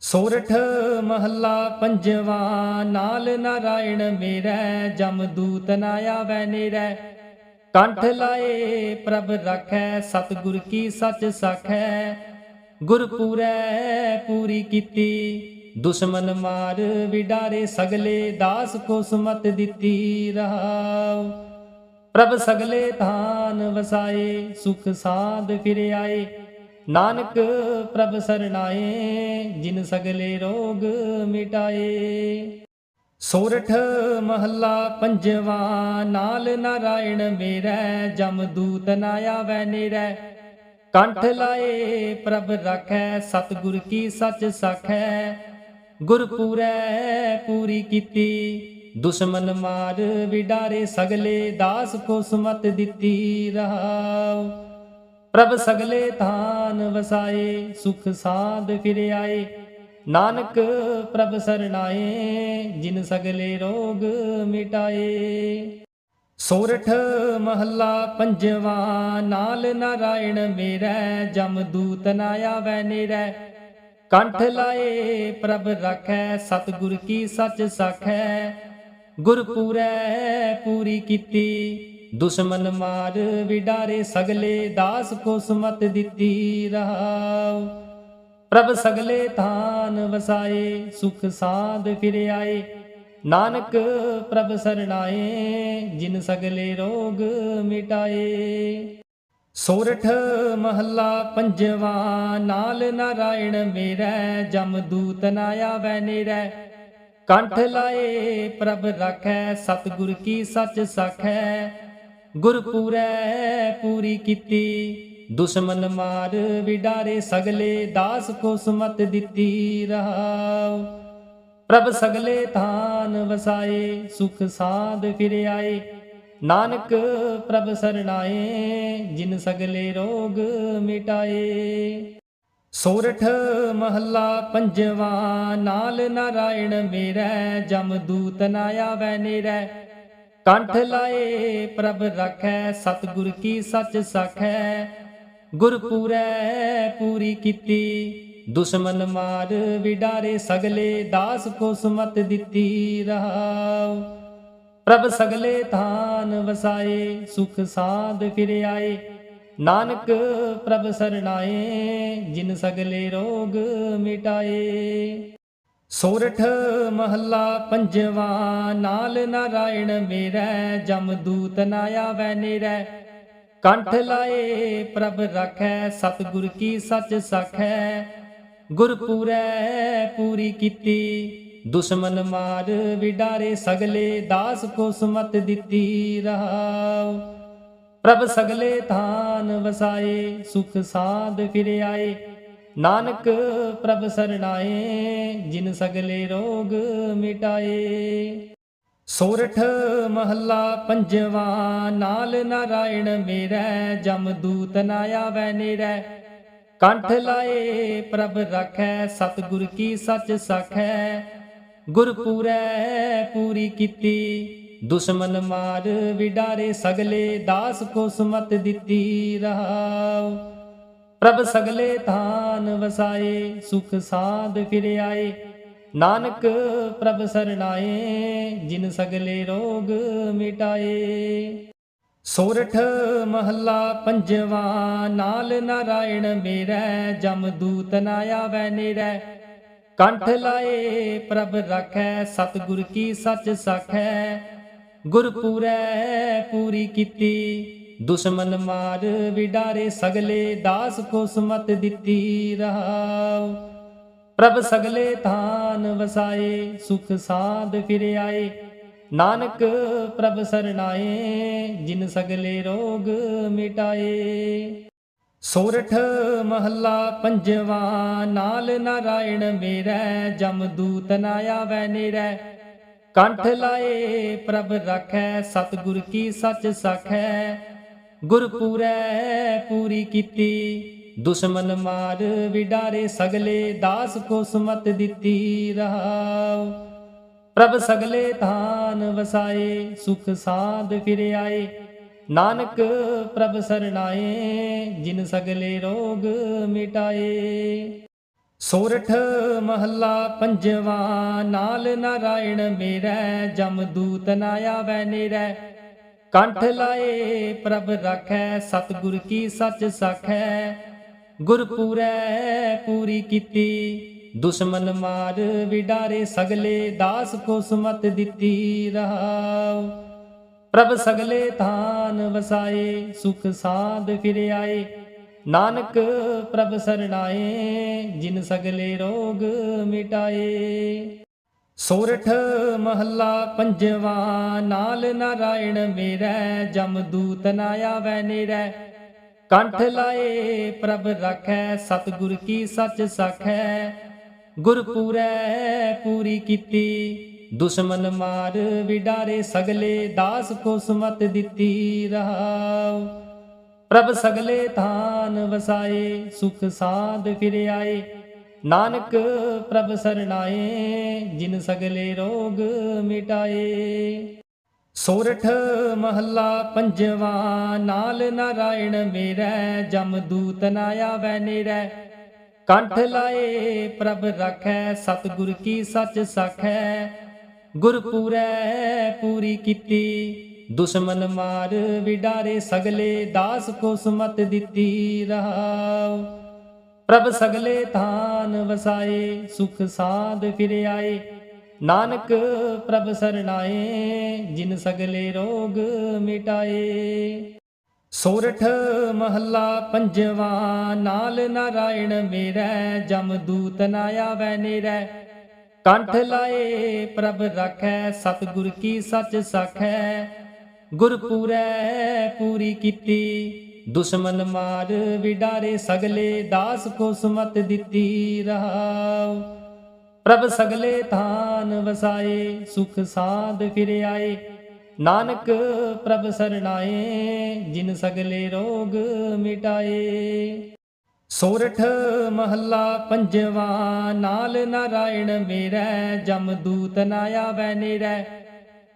ਸੋਰਠ ਮਹੱਲਾ ਪੰਜਵਾ, ਨਾਲ ਨਾਰਾਇਣ ਮੇਰੈ ਜਮਦੂਤ ਨਾ ਆਵੈ ਨੇਰੈ। ਕੰਠ ਲਾਏ ਪ੍ਰਭ ਰਾਖੈ, ਸਤਿਗੁਰ ਕੀ ਸੱਚ ਸਾਖੈ। ਗੁਰ ਪੂਰੈ ਪੂਰੀ ਕੀਤੀ, ਦੁਸ਼ਮਨ ਮਾਰ ਵਿਡਾਰੇ ਸਗਲੇ, ਦਾਸ ਕੋ ਸੁਮਤ ਦਿੱਤੀ ਰਹਾਉ। ਪ੍ਰਭ ਸਗਲੇ ਥਾਨ ਵਸਾਏ, ਸੁਖ ਸਾਧ ਫਿਰ ਆਏ। ਨਾਨਕ ਪ੍ਰਭ ਸਰਣਾਏ, ਜਿਨ ਸਗਲੇ ਰੋਗ ਮਿਟਾਏ। ਸੋਰਠ ਮਹੱਲਾ ਪੰਜਵਾ, ਨਾਲ ਨਾਰਾਇਣ ਮੇਰੈ ਜਮਦੂਤ ਨਾ ਆਵੈ ਨੇਰੈ। ਕੰਠ ਲਾਏ ਪ੍ਰਭ ਰਾਖੈ, ਸਤਿਗੁਰ ਕੀ ਸੱਚ ਸਖੈ। ਗੁਰ ਪੂਰੈ ਪੂਰੀ ਕੀਤੀ, ਦੁਸ਼ਮਨ ਮਾਰ ਵਿਡਾਰੇ ਸਗਲੇ, ਦਾਸ ਕੋ ਸੁਮਤ ਦਿੱਤੀ ਰਹਾਉ। ਪ੍ਰਭ ਸਗਲੇ ਥਾਨ ਵਸਾਏ, ਸੁਖ ਸਾਧ ਫਿਰ ਆਏ। ਨਾਨਕ ਪ੍ਰਭ ਸਰਣਾਏ, ਜਿਨ ਸਗਲੇ ਰੋਗ ਮਿਟਾਏ। ਸੋਰਠ ਮਹੱਲਾ ਪੰਜਵਾ, ਨਾਲ ਨਾਰਾਇਣ ਮੇਰੈ ਜਮਦੂਤ ਨਾ ਆਵੈ ਨੇਰੈ। ਕੰਠ ਲਾਏ ਪ੍ਰਭ ਰਖੈ, ਸਤਿਗੁਰ ਕੀ ਸੱਚ ਸਾਖੈ। ਗੁਰ ਪੂਰੈ ਪੂਰੀ ਕੀਤੀ। ਦੁਸ਼ਮਨ ਮਾਰ ਵਿਡਾਰੇ ਸਗਲੇ, ਦਾਸ ਕੋ ਸੁਮਤ ਦਿੱਤੀ ਰਹਾਉ। ਪ੍ਰਭ ਸਗਲੇ ਥਾਨ ਵਸਾਏ, ਸੁਖ ਸਾਧ ਫਿਰ ਆਏ। ਨਾਨਕ ਪ੍ਰਭ ਸਰਣਾਏ, ਜਿਨ ਸਗਲੇ ਰੋਗ ਮਿਟਾਏ। ਸੋਰਠ ਮਹੱਲਾ ਪੰਜਵਾ, ਨਾਲ ਨਾਰਾਇਣ ਮੇਰੈ ਜਮਦੂਤ ਨਾ ਆਵੈ ਨੇਰੈ। ਕੰਠ ਲਾਏ ਪ੍ਰਭ ਰਾਖੈ, ਸਤਿਗੁਰ ਕੀ ਸੱਚ ਸਖੈ। ਗੁਰ ਪੂਰੀ ਕੀਤੀ। ਦੁਸ਼ਮਨ ਮਾਰ ਵਿਡਾਰੇ ਸਗਲੇ, ਦਾਸ ਕੋ ਸੁਮਤ ਦਿੱਤੀ ਰਹਾਉ। ਪ੍ਰਭ ਸਗਲੇ ਥਾਨ ਵਸਾਏ, ਸੁਖ ਸਾਧ ਫਿਰ ਆਏ। ਨਾਨਕ ਪ੍ਰਭ ਸਰਣਾਏ, ਜਿਨ ਸਗਲੇ ਰੋਗ ਮਿਟਾਏ। ਸੋਰਠ ਮਹੱਲਾ ਪੰਜਵਾ, ਨਾਲ ਨਾਰਾਇਣ ਮੇਰੈ ਜਮਦੂਤ ਨਾ ਆਵੈ ਨੇਰੈ। ਕੰਠ ਲਾਏ, ਪ੍ਰਭ ਰਾਖੈ, ਸਤਿਗੁਰ ਕੀ ਸੱਚ ਸਖੈ। ਗੁਰ ਪੂਰੈ ਪੂਰੀ ਕੀਤੀ, ਦੁਸ਼ਮਨ ਮਾਰ ਵਿਡਾਰੇ ਸਗਲੇ, ਦਾਸ ਕੋ ਸੁਮਤ ਦਿੱਤੀ ਰਹਾਉ। ਪ੍ਰਭ ਸਗਲੇ ਥਾਨ ਵਸਾਏ, ਸੁਖ ਸਾਧ ਫਿਰ ਆਏ। ਨਾਨਕ ਪ੍ਰਭ ਸਰਣਾਏ, ਜਿਨ ਸਗਲੇ ਰੋਗ ਮਿਟਾਏ। ਸੋਰਠ ਮਹੱਲਾ ਪੰਜਵਾ, ਨਾਲ ਨਾਰਾਇਣ ਮੇਰੈ ਜਮਦੂਤ ਨਾ ਆਵੈ ਨੇਰੈ। ਕੰਠ ਲਾਏ ਪ੍ਰਭ ਰਾਖੈ, ਸਤਿਗੁਰ ਕੀ ਸੱਚ ਸਖੈ। ਗੁਰ ਪੂਰੈ ਪੂਰੀ ਕੀਤੀ, ਦੁਸ਼ਮਨ ਮਾਰ ਵਿਡਾਰੇ ਸਗਲੇ, ਦਾਸ ਕੋ ਸੁਮਤ ਦਿੱਤੀ ਰਹਾਉ। ਪ੍ਰਭ ਸਗਲੇ ਥਾਨ ਵਸਾਏ, ਸੁਖ ਸਾਧ ਫਿਰ ਆਏ। ਨਾਨਕ ਪ੍ਰਭ ਸਰਣਾਏ, ਜਿਨ ਸਗਲੇ ਰੋਗ ਮਿਟਾਏ। ਸੋਰਠ ਮਹੱਲਾ ਪੰਜਵਾ, ਨਾਲ ਨਾਰਾਇਣ ਮੇਰੈ ਜਮਦੂਤ ਨਾ ਆਵੈ ਨੇਰੈ। ਕੰਠ ਲਾਏ ਪ੍ਰਭ ਰਖੈ, ਸਤਿਗੁਰ ਕੀ ਸੱਚ ਸਖੈ। ਗੁਰ ਪੂਰੈ ਪੂਰੀ ਕੀਤੀ, ਦੁਸ਼ਮਨ ਮਾਰ ਵਿਡਾਰੇ ਸਗਲੇ, ਦਾਸ ਕੋ ਸੁਮਤ ਦਿੱਤੀ ਰਹਾਉ ਪ੍ਰਭ ਸਗਲੇ ਥਾਨ ਵਸਾਏ, ਸੁਖ ਸਾਧ ਫਿਰ ਆਏ। ਨਾਨਕ ਪ੍ਰਭ ਸਰਣਾਏ ਜਿਨ ਸਗਲੇ ਰੋਗ ਮਿਟਾਏ। ਸੋਰਠ ਮਹੱਲਾ ਪੰਜਵਾ, ਨਾਲ ਨਾਰਾਇਣ ਮੇਰੈ ਜਮਦੂਤ ਨਾ ਆਵੈ ਨੇਰੈ। ਕੰਠ ਲਾਏ, ਪ੍ਰਭ ਰਾਖੈ, ਸਤਿਗੁਰ ਕੀ ਸੱਚ ਸਖੈ। ਗੁਰਪੂਰੈ ਪੂਰੀ ਕੀਤੀ। ਦੁਸ਼ਮਨ ਮਾਰ ਵਿਡਾਰੇ ਸਗਲੇ, ਦਾਸ ਕੋ ਸੁਮਤ ਦਿੱਤੀ ਰਹਾਉ ਪ੍ਰਭ ਸਗਲੇ ਥਾਨ ਵਸਾਏ, ਸੁਖ ਸਾਧ ਫਿਰ ਆਏ। ਨਾਨਕ ਪ੍ਰਭ ਸਰਣਾਏ, ਜਿਨ ਸਗਲੇ ਰੋਗ ਮਿਟਾਏ। ਸੋਰਠ ਮਹੱਲਾ ਪੰਜਵਾ, ਨਾਲ ਨਾਰਾਇਣ ਮੇਰੈ ਜਮਦੂਤ ਨਾ ਆਵੈ ਨੇਰੈ। ਕੰਠ ਲਾਏ ਪ੍ਰਭ ਰਾਖੈ, ਸਤਿਗੁਰ ਕੀ ਸੱਚ ਸਖੈ। ਗੁਰ ਪੂਰੀ ਕੀਤੀ। ਦੁਸ਼ਮਨ ਮਾਰ ਵਿਡਾਰੇ ਸਗਲੇ, ਦਾਸ ਕੋ ਸੁਮਤ ਦਿੱਤੀ ਰਹਾਉ। ਪ੍ਰਭ ਸਗਲੇ ਥਾਨ ਵਸਾਏ, ਸੁਖ ਸਾਧ ਫਿਰ ਆਏ। ਨਾਨਕ ਪ੍ਰਭ ਸਰਣਾਏ, ਜਿਨ ਸਗਲੇ ਰੋਗ ਮਿਟਾਏ। ਸੋਰਠ ਮਹੱਲਾ ਪੰਜਵਾ, ਨਾਲ ਨਾਰਾਇਣ ਮੇਰੈ ਜਮਦੂਤ ਨਾ ਆਵੈ ਨੇਰੈ। ਕੰਠ ਲਾਏ, ਪ੍ਰਭ ਰਾਖੈ, ਸਤਿਗੁਰ ਕੀ ਸੱਚ ਸਾਖੈ। ਗੁਰ ਪੂਰੈ ਪੂਰੀ ਕੀਤੀ, ਦੁਸ਼ਮਨ ਮਾਰ ਵਿਡਾਰੇ ਸਗਲੇ, ਦਾਸ ਕੋ ਸੁਮਤ ਦਿੱਤੀ ਰਹਾਉ। ਪ੍ਰਭ ਸਗਲੇ ਥਾਨ ਵਸਾਏ, ਸੁਖ ਸਾਧ ਫਿਰ ਆਏ। ਨਾਨਕ ਪ੍ਰਭ ਸਰਣਾਏ, ਜਿਨ ਸਗਲੇ ਰੋਗ ਮਿਟਾਏ। ਸੋਰਠ ਮਹੱਲਾ ਪੰਜਵਾ, ਨਾਲ ਨਾਰਾਇਣ ਮੇਰੈ ਜਮਦੂਤ ਨਾ ਆਵੈ ਨੇਰੈ। ਕੰਠ ਲਾਏ ਪ੍ਰਭ ਰਾਖੈ, ਸਤਿਗੁਰ ਕੀ ਸੱਚ ਸਖੈ। ਗੁਰ ਪੂਰੈ ਪੂਰੀ ਕੀਤੀ, ਦੁਸ਼ਮਨ ਮਾਰ ਵਿਡਾਰੇ ਸਗਲੇ, ਦਾਸ ਕੋ ਸੁਮਤ ਦਿੱਤੀ ਰਹਾਉ। ਪ੍ਰਭ ਸਗਲੇ ਥਾਨ ਵਸਾਏ, ਸੁਖ ਸਾਧ ਫਿਰ ਆਏ। ਨਾਨਕ ਪ੍ਰਭ ਸਰਣਾਏ, ਜਿਨ ਸਗਲੇ ਰੋਗ ਮਿਟਾਏ। ਸੋਰਠ ਮਹੱਲਾ ਪੰਜਵਾ, ਨਾਲ ਨਾਰਾਇਣ ਮੇਰੈ ਜਮਦੂਤ ਨਾ ਆਵੈ ਨੇਰੈ। ਕੰਠ ਲਾਏ ਪ੍ਰਭ ਰਾਖੈ, ਸਤਿਗੁਰ ਕੀ ਸੱਚ ਸਖੈ। ਗੁਰ ਪੂਰੈ ਪੂਰੀ ਕੀਤੀ, ਦੁਸ਼ਮਨ ਮਾਰ ਵਿਡਾਰੇ, ਸਗਲੇ ਦਾਸ ਕੋ ਸੁਮਤ ਦਿੱਤੀ ਰਹਾਉ। ਪ੍ਰਭ ਸਗਲੇ ਥਾਨ ਵਸਾਏ, ਸੁਖ ਸਾਧ ਫਿਰ ਆਏ। ਨਾਨਕ ਪ੍ਰਭ ਸਰਣਾਏ, ਜਿਨ ਸਗਲੇ ਰੋਗ ਮਿਟਾਏ। ਸੋਰਠ ਮਹੱਲਾ ਪੰਜਵਾ, ਨਾਲ ਨਾਰਾਇਣ ਮੇਰੈ ਜਮਦੂਤ ਨਾ ਆਵੈ ਨੇਰੈ। ਕੰਠ ਲਾਏ ਪ੍ਰਭ ਰਾਖੈ, ਸਤਿਗੁਰ ਕੀ ਸੱਚ ਸਖੈ। ਗੁਰ ਪੂਰੀ ਕੀਤੀ ਦੁਸ਼ਮਨ ਮਾਰ ਵਿਡਾਰੇ ਸਗਲੇ, ਦਾਸ ਕੋ ਸੁਮਤ ਦਿੱਤੀ ਰਹਾਉ ਪ੍ਰਭ ਸਗਲੇ ਥਾਨ ਵਸਾਏ, ਸੁਖ ਸਾਧ ਫਿਰ ਆਏ। ਨਾਨਕ ਪ੍ਰਭ ਸਰਣਾਏ, ਜਿਨ ਸਗਲੇ ਰੋਗ ਮਿਟਾਏ। ਸੋਰਠ ਮਹੱਲਾ ਪੰਜਵਾ, ਨਾਲ ਨਾਰਾਇਣ ਮੇਰੈ ਜਮਦੂਤ ਨਾ ਆਵੈ ਨੇਰੈ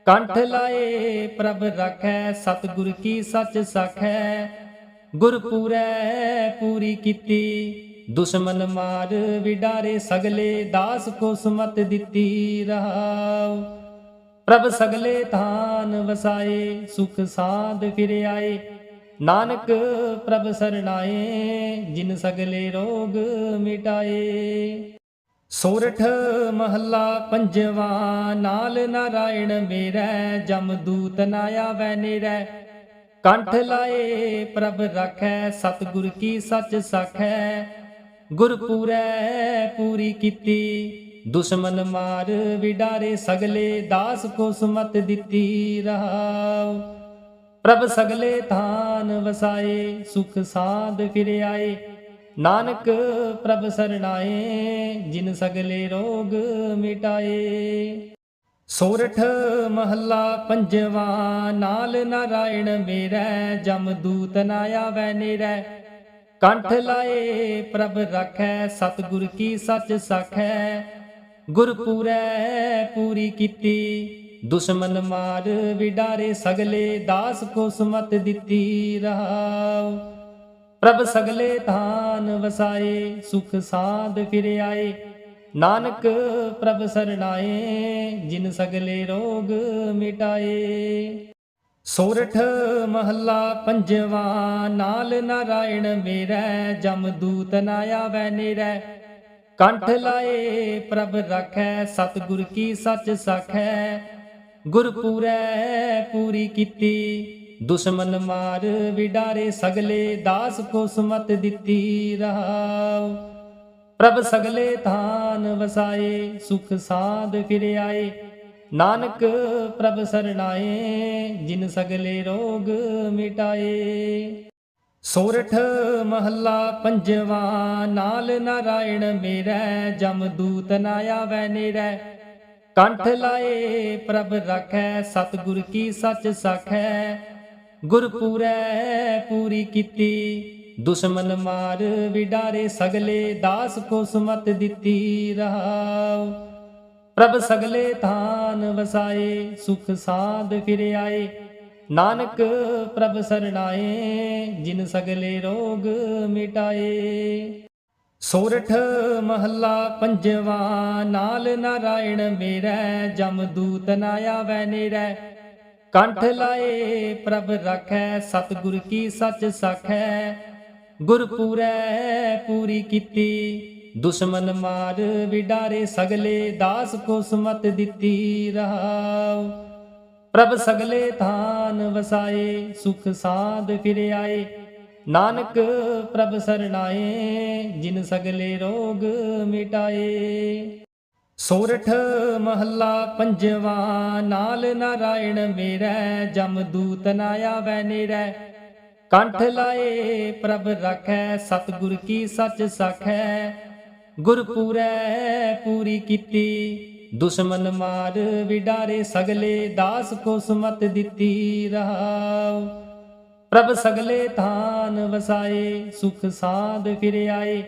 ਕੰਠ ਲਾਏ ਪ੍ਰਭ ਰਖੈ, ਸਤਿਗੁਰ ਕੀ ਸੱਚ ਸਖੈ। ਗੁਰ ਪੂਰੀ ਕੀਤੀ। ਦੁਸ਼ਮਨ ਮਾਰ ਵਿਡਾਰੇ ਸਗਲੇ, ਦਾਸ ਕੋ ਸੁਮਤ ਦਿੱਤੀ ਰਹਾਉ। ਪ੍ਰਭ ਸਗਲੇ ਥਾਨ ਵਸਾਏ, ਸੁਖ ਸਾਧ ਫਿਰ ਆਏ। ਨਾਨਕ ਪ੍ਰਭ ਸਰਣਾਏ, ਜਿਨ ਸਗਲੇ ਰੋਗ ਮਿਟਾਏ। ਸੋਰਠ ਮਹੱਲਾ ਪੰਜਵਾ, ਨਾਲ ਨਾਰਾਇਣ ਮੇਰੈ ਜਮਦੂਤ ਨਾ ਆਵੈ ਨੇਰੈ। ਕੰਠ ਲਾਏ, ਪ੍ਰਭ ਰਾਖੈ, ਸਤਿਗੁਰ ਕੀ ਸੱਚ ਸਖੈ। ਗੁਰ ਪੂਰੈ ਪੂਰੀ ਕੀਤੀ, ਦੁਸ਼ਮਨ ਮਾਰ ਵਿਡਾਰੇ ਸਗਲੇ, ਦਾਸ ਕੋ ਸੁਮਤ ਦਿੱਤੀ ਰਹਾਉ। ਪ੍ਰਭ ਸਗਲੇ ਥਾਨ ਵਸਾਏ, ਸੁਖ ਸਾਧ ਫਿਰ ਆਏ। ਨਾਨਕ ਪ੍ਰਭ ਸਰਣਾਏ, ਜਿਨ ਸਗਲੇ ਰੋਗ ਮਿਟਾਏ। ਸੋਰਠ ਮਹੱਲਾ ਪੰਜਵਾ, ਨਾਲ ਨਾਰਾਇਣ ਮੇਰੈ ਜਮਦੂਤ ਨਾ ਆਵੈ ਨੇਰੈ। ਕੰਠ ਲਾਏ ਪ੍ਰਭ ਰਾਖੈ, ਸਤਿਗੁਰ ਕੀ ਸੱਚ ਸਖੈ। ਗੁਰ ਪੂਰੈ ਪੂਰੀ ਕੀਤੀ, ਦੁਸ਼ਮਨ ਮਾਰ ਵਿਡਾਰੇ ਸਗਲੇ, ਦਾਸ ਕੋ ਸੁਮਤ ਦਿੱਤੀ ਰਹਾਉ। ਪ੍ਰਭ ਸਗਲੇ ਥਾਨ ਵਸਾਏ, ਸੁਖ ਸਾਧ ਫਿਰ ਆਏ। ਨਾਨਕ ਪ੍ਰਭ ਸਰਣਾਏ, ਜਿਨ ਸਗਲੇ ਰੋਗ ਮਿਟਾਏ। ਸੋਰਠ ਮਹੱਲਾ ਪੰਜਵਾ, ਨਾਲ ਨਾਰਾਇਣ ਮੇਰੈ ਜਮਦੂਤ ਨਾ ਆਵੈ ਨੇਰੈ। ਕੰਠ ਲਾਏ, ਪ੍ਰਭ ਰਾਖੈ, ਸਤਿਗੁਰ ਕੀ ਸੱਚ ਸਖੈ। ਗੁਰ ਪੂਰੈ ਪੂਰੀ ਕੀਤੀ, ਦੁਸ਼ਮਨ ਮਾਰ ਵਿਡਾਰੇ ਸਗਲੇ, ਦਾਸ ਕੋ ਸੁਮਤ ਦਿੱਤੀ ਰਹਾਉ। ਪ੍ਰਭ ਸਗਲੇ ਥਾਨ ਵਸਾਏ, ਸੁਖ ਸਾਧ ਫਿਰ ਆਏ। ਨਾਨਕ ਪ੍ਰਭ ਸਰਣਾਏ, ਜਿਨ ਸਗਲੇ ਰੋਗ ਮਿਟਾਏ। ਸੋਰਠ ਮਹੱਲਾ ਪੰਜਵਾ, ਨਾਲ ਨਾਰਾਇਣ ਮੇਰੈ ਜਮਦੂਤ ਨਾ ਆਵੈ ਨੇਰੈ। ਕੰਠ ਲਾਏ ਪ੍ਰਭ ਰਾਖੈ, ਸਤਿਗੁਰ ਕੀ ਸੱਚ ਸਾਖੈ। ਗੁਰ ਪੂਰੀ ਕੀਤੀ। ਦੁਸ਼ਮਨ ਮਾਰ ਵਿਡਾਰੇ ਸਗਲੇ, ਦਾਸ ਕੋ ਸੁਮਤ ਦਿੱਤੀ ਰਹਾਉ। ਪ੍ਰਭ ਸਗਲੇ ਥਾਨ ਵਸਾਏ, ਸੁਖ ਸਾਧ ਫਿਰ ਆਏ। ਨਾਨਕ ਪ੍ਰਭ ਸਰਣਾਏ, ਜਿਨ ਸਗਲੇ ਰੋਗ ਮਿਟਾਏ। ਸੋਰਠ ਮਹੱਲਾ ਪੰਜਵਾ, ਨਾਲ ਨਾਰਾਇਣ ਮੇਰੈ ਜਮਦੂਤ ਨਾ ਆਵੈ ਨੇਰੈ। ਕੰਠ ਲਾਏ ਪ੍ਰਭ ਰਖੈ, ਸਤਿਗੁਰ ਕੀ ਸੱਚ ਸਖੈ। ਗੁਰਪੂਰੈ ਪੂਰੀ ਕੀਤੀ। ਦੁਸ਼ਮਨ ਮਾਰ ਵਿਡਾਰੇ ਸਗਲੇ, ਦਾਸ ਕੋ ਸੁਮਤ ਦਿੱਤੀ ਰਹਾਉ। ਪ੍ਰਭ ਸਗਲੇ ਥਾਨ ਵਸਾਏ, ਸੁਖ ਸਾਧ ਫਿਰ ਆਏ। ਨਾਨਕ ਪ੍ਰਭ ਸਰਣਾਏ, ਜਿਨ ਸਗਲੇ ਰੋਗ ਮਿਟਾਏ। ਸੋਰਠ ਮਹੱਲਾ ਪੰਜਵਾ, ਨਾਲ ਨਾਰਾਇਣ ਮੇਰੈ ਜਮਦੂਤ ਨਾ ਆਵੈ ਨੇਰੈ। ਕੰਠ ਲਾਏ, ਪ੍ਰਭ ਰਾਖੈ, ਸਤਿਗੁਰ ਕੀ ਸੱਚ ਸਖੈ। ਗੁਰ ਪੂਰੀ ਕੀਤੀ, ਦੁਸ਼ਮਨ ਮਾਰ ਵਿਡਾਰੇ ਸਗਲੇ, ਦਾਸ ਕੋ ਸੁਮਤ ਦਿੱਤੀ ਰਹਾਉ। ਪ੍ਰਭ ਸਗਲੇ ਥਾਨ ਵਸਾਏ, ਸੁਖ ਸਾਧ ਫਿਰ ਆਏ।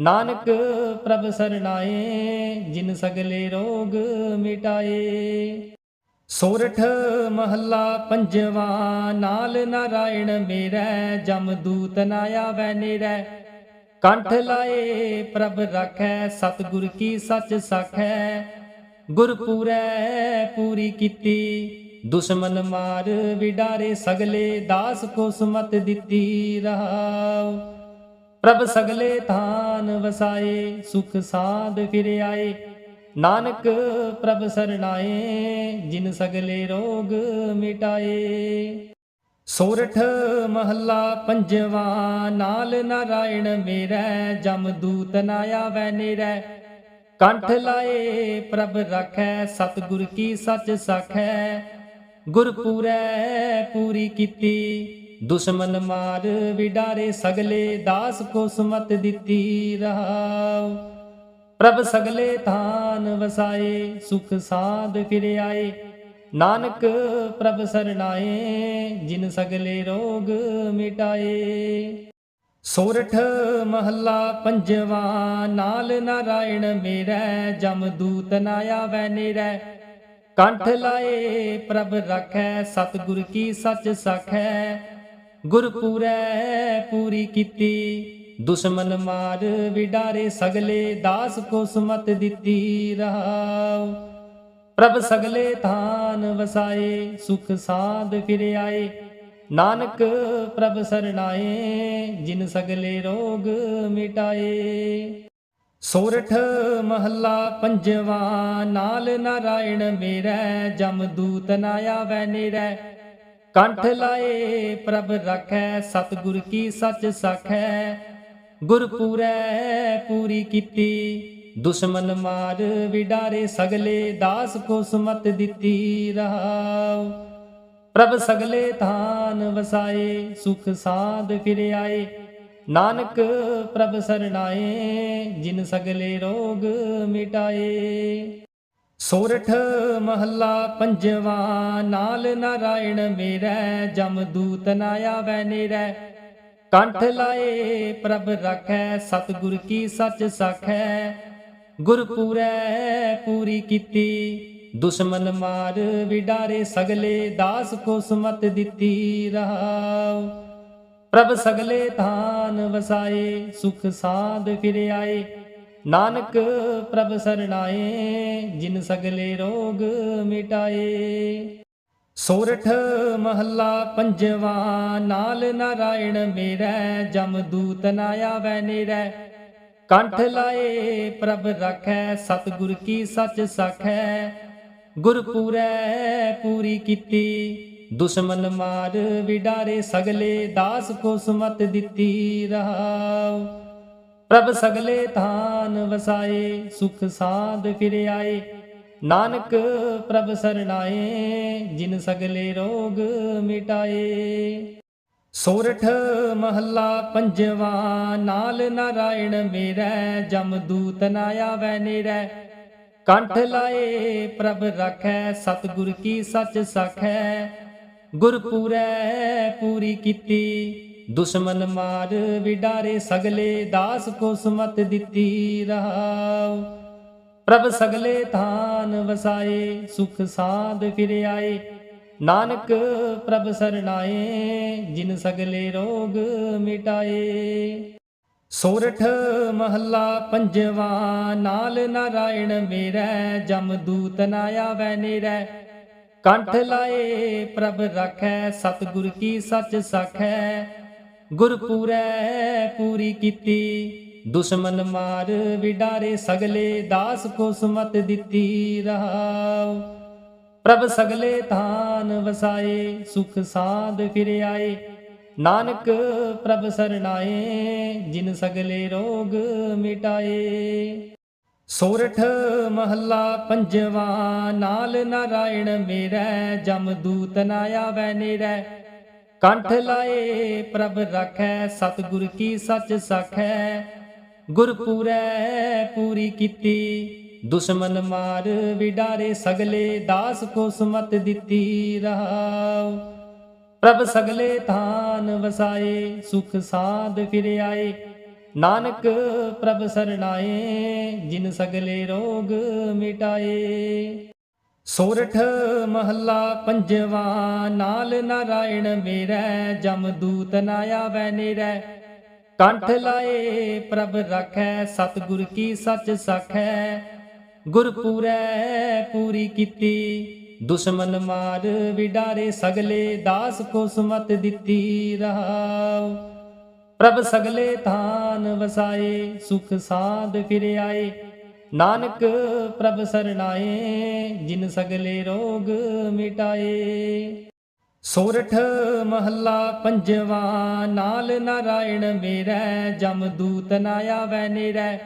ਨਾਨਕ ਪ੍ਰਭ ਸਰਣਾਏ, ਜਿਨ ਸਗਲੇ ਰੋਗ ਮਿਟਾਏ। ਸੋਰਠ ਮਹੱਲਾ ਪੰਜਵਾ, ਨਾਲ ਨਾਰਾਇਣ ਮੇਰੈ ਜਮਦੂਤ ਨਾ ਆਵੈ ਨੇਰੈ। ਕੰਠ ਲਾਏ ਪ੍ਰਭ ਰਾਖੈ, ਸਤਿਗੁਰ ਕੀ ਸੱਚ ਸਖੈ। ਗੁਰ ਪੂਰੈ ਪੂਰੀ ਕੀਤੀ, ਦੁਸ਼ਮਨ ਮਾਰ ਵਿਡਾਰੇ ਸਗਲੇ, ਦਾਸ ਕੋ ਸੁਮਤ ਦਿੱਤੀ ਰਹਾਉ। ਪ੍ਰਭ ਸਗਲੇ ਥਾਨ ਵਸਾਏ, ਸੁਖ ਸਾਧ ਫਿਰ ਆਏ। ਨਾਨਕ ਪ੍ਰਭ ਸਰਣਾਏ, ਜਿਨ ਸਗਲੇ ਰੋਗ ਮਿਟਾਏ। ਸੋਰਠ ਮਹੱਲਾ ਪੰਜਵਾ, ਨਾਲ ਨਾਰਾਇਣ ਮੇਰੈ ਜਮਦੂਤ ਨਾ ਆਵੈ ਨੇਰੈ। ਕੰਠ ਲਾਏ ਪ੍ਰਭ ਰਾਖੈ, ਸਤਿਗੁਰ ਕੀ ਸੱਚ ਸਾਖੈ। ਗੁਰ ਪੂਰੈ ਪੂਰੀ ਕੀਤੀ, ਦੁਸ਼ਮਨ ਮਾਰ ਵਿਡਾਰੇ, ਸਗਲੇ ਦਾਸ ਕੋ ਸੁਮਤ ਦਿੱਤੀ ਰਹਾਉ। ਪ੍ਰਭ ਸਗਲੇ ਥਾਨ ਵਸਾਏ, ਸੁਖ ਸਾਧ ਫਿਰ ਆਏ। ਨਾਨਕ ਪ੍ਰਭ ਸਰਣਾਏ, ਜਿਨ ਸਗਲੇ ਰੋਗ ਮਿਟਾਏ। ਸੋਰਠ ਮਹੱਲਾ ਪੰਜਵਾ, ਨਾਲ ਨਾਰਾਇਣ ਮੇਰੈ ਜਮਦੂਤ ਨਾ ਆਵੈ ਨੇਰੈ। ਕੰਠ ਲਾਏ, ਪ੍ਰਭ ਰਾਖੈ, ਸਤਿਗੁਰ ਕੀ ਸੱਚ ਸਖੈ। ਗੁਰ ਪੂਰੈ ਪੂਰੀ ਕੀਤੀ ਦੁਸ਼ਮਨ ਮਾਰ ਵਿਡਾਰੇ ਸਗਲੇ, ਦਾਸ ਕੋ ਸੁਮਤ ਦਿੱਤੀ ਰਹਾਉ ਪ੍ਰਭ ਸਗਲੇ ਥਾਨ ਵਸਾਏ, ਸੁਖ ਸਾਧ ਫਿਰ ਆਏ। ਨਾਨਕ ਪ੍ਰਭ ਸਰਣਾਏ, ਜਿਨ ਸਗਲੇ ਰੋਗ ਮਿਟਾਏ। ਸੋਰਠ ਮਹੱਲਾ ਪੰਜਵਾ, ਨਾਲ ਨਾਰਾਇਣ ਮੇਰੈ ਜਮਦੂਤ ਨਾ ਆਵੈ ਨੇਰੈ ਕੰਠ ਲਾਏ ਪ੍ਰਭ ਰਾਖੈ, ਸਤਿਗੁਰ ਕੀ ਸੱਚ ਸਖੈ। ਗੁਰ ਪੂਰੀ ਕੀਤੀ। ਦੁਸ਼ਮਨ ਮਾਰ ਵਿਡਾਰੇ ਸਗਲੇ, ਦਾਸ ਕੋ ਸੁਮਤ ਦਿੱਤੀ ਰਹਾਉ ਪ੍ਰਭ ਸਗਲੇ ਥਾਨ ਵਸਾਏ, ਸੁਖ ਸਾਧ ਫਿਰ ਆਏ। ਨਾਨਕ ਪ੍ਰਭ ਸਰਣਾਏ, ਜਿਨ ਸਗਲੇ ਰੋਗ ਮਿਟਾਏ। ਸੋਰਠ ਮਹੱਲਾ ਪੰਜਵਾ, ਨਾਲ ਨਾਰਾਇਣ ਮੇਰੈ ਜਮਦੂਤ ਨਾ ਆਵੈ ਨੇਰੈ। ਕੰਠ ਲਾਏ, ਪ੍ਰਭ ਰਾਖੈ, ਸਤਿਗੁਰ ਕੀ ਸੱਚ ਸਾਖੈ। ਗੁਰ ਪੂਰੈ, ਪੂਰੀ ਕੀਤੀ, ਦੁਸ਼ਮਨ ਮਾਰ ਵਿਡਾਰੇ ਸਗਲੇ, ਦਾਸ ਕੋ ਸੁਮਤ ਦਿੱਤੀ ਰਹਾਉ। ਪ੍ਰਭ ਸਗਲੇ ਥਾਨ ਵਸਾਏ, ਸੁਖ ਸਾਧ ਫਿਰ ਆਏ। ਨਾਨਕ ਪ੍ਰਭ ਸਰਣਾਏ, ਜਿਨ ਸਗਲੇ ਰੋਗ ਮਿਟਾਏ। ਸੋਰਠ ਮਹੱਲਾ ਪੰਜਵਾ, ਨਾਲ ਨਾਰਾਇਣ ਮੇਰੈ ਜਮਦੂਤ ਨਾ ਆਵੈ ਨੇਰੈ। ਕੰਠ ਲਾਏ ਪ੍ਰਭ ਰਾਖੈ, ਸਤਿਗੁਰ ਕੀ ਸੱਚ ਸਖੈ। ਗੁਰ ਪੂਰੈ ਪੂਰੀ ਕੀਤੀ, ਦੁਸ਼ਮਨ ਮਾਰ ਵਿਡਾਰੇ ਸਗਲੇ, ਦਾਸ ਕੋ ਸੁਮਤ ਦਿੱਤੀ ਰਹਾਉ। ਪ੍ਰਭ ਸਗਲੇ ਥਾਨ ਵਸਾਏ, ਸੁਖ ਸਾਧ ਫਿਰ ਆਏ। ਨਾਨਕ ਪ੍ਰਭ ਸਰਣਾਏ, ਜਿਨ ਸਗਲੇ ਰੋਗ ਮਿਟਾਏ। ਸੋਰਠ ਮਹੱਲਾ ਪੰਜਵਾ, ਨਾਲ ਨਾਰਾਇਣ ਮੇਰਾ ਜਮਦੂਤ ਨਾ ਆਵੈ ਨੇਰੈ। ਕੰਠ ਲਾਏ, ਪ੍ਰਭ ਰਖੈ, ਸਤਿਗੁਰ ਕੀ ਸੱਚ ਸਖੈ। ਗੁਰ ਪੂਰੈ ਪੂਰੀ ਕੀਤੀ, ਦੁਸ਼ਮਨ ਮਾਰ ਵਿਡਾਰੇ ਸਗਲੇ, ਦਾਸ ਕੋ ਸੁਮਤ ਦਿੱਤੀ ਰਹਾਉ। ਪ੍ਰਭ ਸਗਲੇ ਥਾਨ ਵਸਾਏ, ਸੁਖ ਸਾਧ ਫਿਰ ਆਏ। ਨਾਨਕ ਪ੍ਰਭ ਸਰਣਾਏ, ਜਿਨ ਸਗਲੇ ਰੋਗ ਮਿਟਾਏ। ਸੋਰਠ ਮਹੱਲਾ ਪੰਜਵਾ, ਨਾਲ ਨਾਰਾਇਣ ਮੇਰੈ ਜਮਦੂਤ ਨਾ ਆਵੈ ਨੇਰੈ। ਕੰਠ ਲਾਏ ਪ੍ਰਭ ਰਾਖੈ, ਸਤਿਗੁਰ ਕੀ ਸੱਚ ਸਖੈ। ਗੁਰ ਪੂਰੈ ਪੂਰੀ ਕੀਤੀ ਦੁਸ਼ਮਨ ਮਾਰ ਵਿਡਾਰੇ ਸਗਲੇ, ਦਾਸ ਕੋ ਸੁਮਤ ਦਿੱਤੀ ਰਹਾਉ। ਪ੍ਰਭ ਸਗਲੇ ਥਾਨ ਵਸਾਏ, ਸੁਖ ਸਾਧ ਫਿਰ ਆਏ। ਨਾਨਕ ਪ੍ਰਭ ਸਰਣਾਏ, ਜਿਨ ਸਗਲੇ ਰੋਗ ਮਿਟਾਏ। ਸੋਰਠ ਮਹੱਲਾ ਪੰਜਵਾ, ਨਾਲ ਨਾਰਾਇਣ ਮੇਰੈ ਜਮਦੂਤ ਨਾ ਆਵੈ ਨੇਰੈ। ਕੰਠ ਲਾਏ ਪ੍ਰਭ ਰਖੈ, ਸਤਿਗੁਰ ਕੀ ਸੱਚ ਸਖੈ। ਗੁਰ ਪੂਰੀ ਕੀਤੀ। ਦੁਸ਼ਮਨ ਮਾਰ ਵਿਡਾਰੇ ਸਗਲੇ, ਦਾਸ ਕੋ ਸੁਮਤ ਦਿੱਤੀ ਰਹਾਉ ਪ੍ਰਭ ਸਗਲੇ ਥਾਨ ਵਸਾਏ, ਸੁਖ ਸਾਧ ਫਿਰ ਆਏ। ਨਾਨਕ ਪ੍ਰਭ ਸਰਣਾਏ, ਜਿਨ ਸਗਲੇ ਰੋਗ ਮਿਟਾਏ। ਸੋਰਠ ਮਹੱਲਾ ਪੰਜਵਾ, ਨਾਲ ਨਾਰਾਇਣ ਮੇਰੈ ਜਮਦੂਤ ਨਾ ਆਵੈ ਨੇਰੈ। ਕੰਠ ਲਾਏ ਪ੍ਰਭ ਰਾਖੈ, ਸਤਿਗੁਰ ਕੀ ਸੱਚ ਸਖੈ। ਗੁਰ ਪੂਰੈ ਪੂਰੀ ਕੀਤੀ, ਦੁਸ਼ਮਨ ਮਾਰ ਵਿਡਾਰੇ ਸਗਲੇ, ਦਾਸ ਕੋ ਸੁਮਤ ਦਿੱਤੀ ਰਹਾਉ। ਪ੍ਰਭ ਸਗਲੇ ਥਾਨ ਵਸਾਏ, ਸੁਖ ਸਾਧ ਫਿਰ ਆਏ। ਨਾਨਕ ਪ੍ਰਭ ਸਰਣਾਏ, ਜਿਨ ਸਗਲੇ ਰੋਗ ਮਿਟਾਏ। ਸੋਰਠ ਮਹੱਲਾ ਪੰਜਵਾ, ਨਾਲ ਨਾਰਾਇਣ ਮੇਰੈ ਜਮਦੂਤ ਨਾ ਆਵੈ ਨੇਰੈ।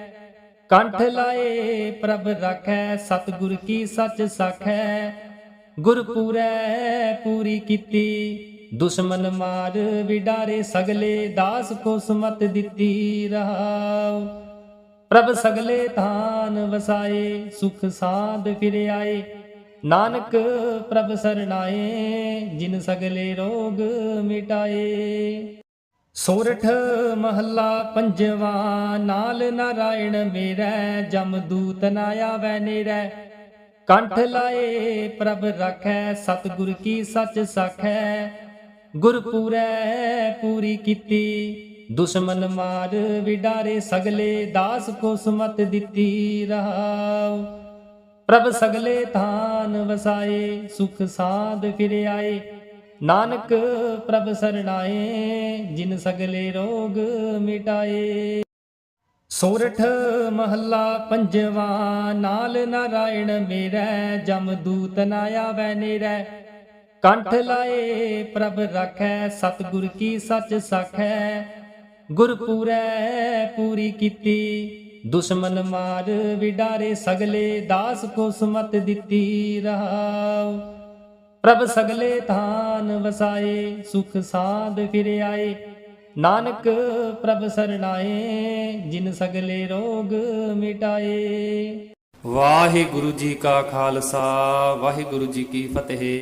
ਕੰਠ ਲਾਏ ਪ੍ਰਭ ਰਾਖੈ, ਸਤਿਗੁਰ ਕੀ ਸੱਚ ਸਖੈ। ਗੁਰ ਪੂਰੈ ਪੂਰੀ ਕੀਤੀ, ਦੁਸ਼ਮਨ ਮਾਰ ਵਿਡਾਰੇ ਸਗਲੇ, ਦਾਸ ਕੋ ਸੁਮਤ ਦਿੱਤੀ ਰਹਾਉ। ਪ੍ਰਭ ਸਗਲੇ ਥਾਨ ਵਸਾਏ, ਸੁਖ ਸਾਧ ਫਿਰ ਆਏ। ਨਾਨਕ ਪ੍ਰਭ ਸਰਣਾਏ, ਜਿਨ ਸਗਲੇ ਰੋਗ ਮਿਟਾਏ। ਸੋਰਠ ਮਹੱਲਾ ਪੰਜਵਾ, ਨਾਲ ਨਾਰਾਇਣ ਮੇਰੈ ਜਮਦੂਤ ਨਾ ਆਵੈ ਨੇਰੈ। ਕੰਠ ਲਾਏ ਪ੍ਰਭ ਰਾਖੈ, ਸਤਿਗੁਰ ਕੀ ਸੱਚ ਸਖੈ। ਗੁਰ ਪੂਰੈ ਪੂਰੀ ਕੀਤੀ, ਦੁਸ਼ਮਨ ਮਾਰ ਵਿਡਾਰੇ ਸਗਲੇ, ਦਾਸ ਕੋ ਸੁਮਤ ਦਿੱਤੀ ਰਹਾਉ। ਪ੍ਰਭ ਸਗਲੇ ਥਾਨ ਵਸਾਏ, ਸੁਖ ਸਾਧ ਫਿਰ ਆਏ। ਨਾਨਕ ਪ੍ਰਭ ਸਰਣਾਏ, ਜਿਨ ਸਗਲੇ ਰੋਗ ਮਿਟਾਏ। ਸੋਰਠ ਮਹੱਲਾ ਪੰਜਵਾ, ਨਾਲ ਨਾਰਾਇਣ ਮੇਰੈ ਜਮਦੂਤ ਨਾ ਆਵੈ ਨੇਰੈ। ਕੰਠ ਲਾਏ ਪ੍ਰਭ ਰਾਖੈ, ਸਤਿਗੁਰ ਕੀ ਸੱਚ ਸਖੈ। ਗੁਰ ਪੂਰੀ ਕੀਤੀ। ਦੁਸ਼ਮਨ ਮਾਰ ਵਿਡਾਰੇ ਸਗਲੇ, ਦਾਸ ਕੋ ਸੁਮਤ ਦਿੱਤੀ ਰਹਾਉ। ਪ੍ਰਭ ਸਗਲੇ ਥਾਨ ਵਸਾਏ, ਸੁਖ ਸਾਧ ਫਿਰ ਆਏ। ਨਾਨਕ ਪ੍ਰਭ ਸਰਣਾਏ, ਜਿਨ ਸਗਲੇ ਰੋਗ ਮਿਟਾਏ। ਵਾਹਿਗੁਰੂ ਜੀ ਕਾ ਖਾਲਸਾ, ਵਾਹਿਗੁਰੂ ਜੀ ਕੀ ਫਤਿਹ।